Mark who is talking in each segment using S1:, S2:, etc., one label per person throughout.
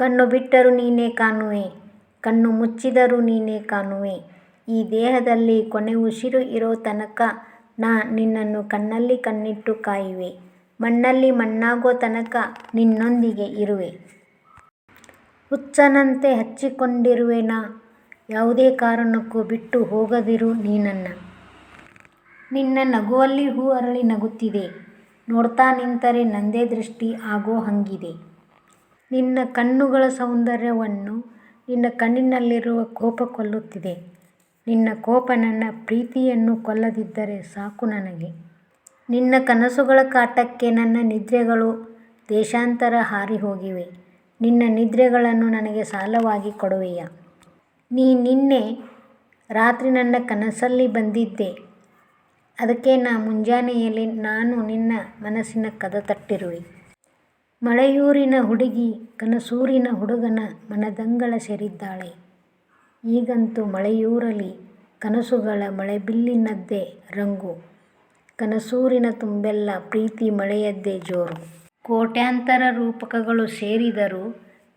S1: ಕಣ್ಣು ಬಿಟ್ಟರೂ ನೀನೇ ಕಾಣುವೆ, ಕಣ್ಣು ಮುಚ್ಚಿದರೂ ನೀನೇ ಕಾಣುವೆ. ಈ ದೇಹದಲ್ಲಿ ಕೊನೆ ಉಸಿರು ಇರೋ ತನಕ ನಾ ನಿನ್ನನ್ನು ಕಣ್ಣಲ್ಲಿ ಕಣ್ಣಿಟ್ಟು ಕಾಯುವೆ, ಮಣ್ಣಲ್ಲಿ ಮಣ್ಣಾಗೋ ತನಕ ನಿನ್ನೊಂದಿಗೆ ಇರುವೆ. ಹುಚ್ಚನಂತೆ ಹಚ್ಚಿಕೊಂಡಿರುವೆ ನಾ, ಯಾವುದೇ ಕಾರಣಕ್ಕೂ ಬಿಟ್ಟು ಹೋಗದಿರು ನೀನನ್ನ. ನಿನ್ನ ನಗುವಲ್ಲಿ ಹೂ ಅರಳಿ ನಗುತ್ತಿದೆ, ನೋಡ್ತಾ ನಿಂತರೆ ನಂದೇ ದೃಷ್ಟಿ ಆಗೋ ಹಂಗಿದೆ. ನಿನ್ನ ಕಣ್ಣುಗಳ ಸೌಂದರ್ಯವನ್ನು ನಿನ್ನ ಕಣ್ಣಿನಲ್ಲಿರುವ ಕೋಪ ಕೊಲ್ಲುತ್ತಿದೆ. ನಿನ್ನ ಕೋಪ ನನ್ನ ಪ್ರೀತಿಯನ್ನು ಕೊಲ್ಲದಿದ್ದರೆ ಸಾಕು ನನಗೆ. ನಿನ್ನ ಕನಸುಗಳ ಕಾಟಕ್ಕೆ ನನ್ನ ನಿದ್ರೆಗಳು ದೇಶಾಂತರ ಹಾರಿ ಹೋಗಿವೆ ನಿನ್ನ ನಿದ್ರೆಗಳನ್ನು ನನಗೆ ಸಾಲವಾಗಿ ಕೊಡುವೆಯಾ? ನೀ ನಿನ್ನೆ ರಾತ್ರಿ ನನ್ನ ಕನಸಲ್ಲಿ ಬಂದಿದ್ದೆ. ಅದಕ್ಕೆ ನಾ ಮುಂಜಾನೆಯಲ್ಲಿ ನಾನು ನಿನ್ನ ಮನಸ್ಸಿನ ಕದ ತಟ್ಟಿರುವೆ ಮಳೆಯೂರಿನ ಹುಡುಗಿ ಕನಸೂರಿನ ಹುಡುಗನ ಮನದಂಗಳ ಸೇರಿದ್ದಾಳೆ. ಈಗಂತೂ ಮಳೆಯೂರಲ್ಲಿ ಕನಸುಗಳ ಮಳೆಬಿಲ್ಲಿನದ್ದೇ ರಂಗು. ಕನಸೂರಿನ ತುಂಬೆಲ್ಲ ಪ್ರೀತಿ ಮಳೆಯದ್ದೇ ಜೋರು. ಕೋಟ್ಯಾಂತರ ರೂಪಕಗಳು ಸೇರಿದರೂ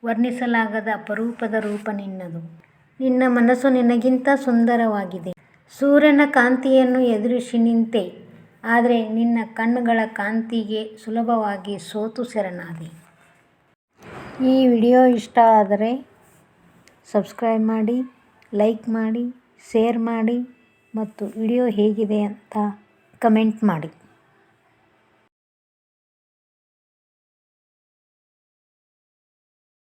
S1: ವರ್ಣಿಸಲಾಗದ ಅಪರೂಪದ ರೂಪ ನಿನ್ನದು. ನಿನ್ನ ಮನಸ್ಸು ನಿನಗಿಂತ ಸುಂದರವಾಗಿದೆ. ಸೂರ್ಯನ ಕಾಂತಿಯನ್ನು ಎದುರಿಸಿ ನಿಂತೆ ಆದರೆ ನಿನ್ನ ಕಣ್ಣುಗಳ ಕಾಂತಿಗೆ ಸುಲಭವಾಗಿ ಸೋತು ಶರಣಾದೆ ಈ ವಿಡಿಯೋ ಇಷ್ಟ ಆದರೆ ಸಬ್ಸ್ಕ್ರೈಬ್ ಮಾಡಿ, ಲೈಕ್ ಮಾಡಿ, ಶೇರ್ ಮಾಡಿ ಮತ್ತು ವಿಡಿಯೋ ಹೇಗಿದೆ ಅಂತ ಕಮೆಂಟ್ ಮಾಡಿ.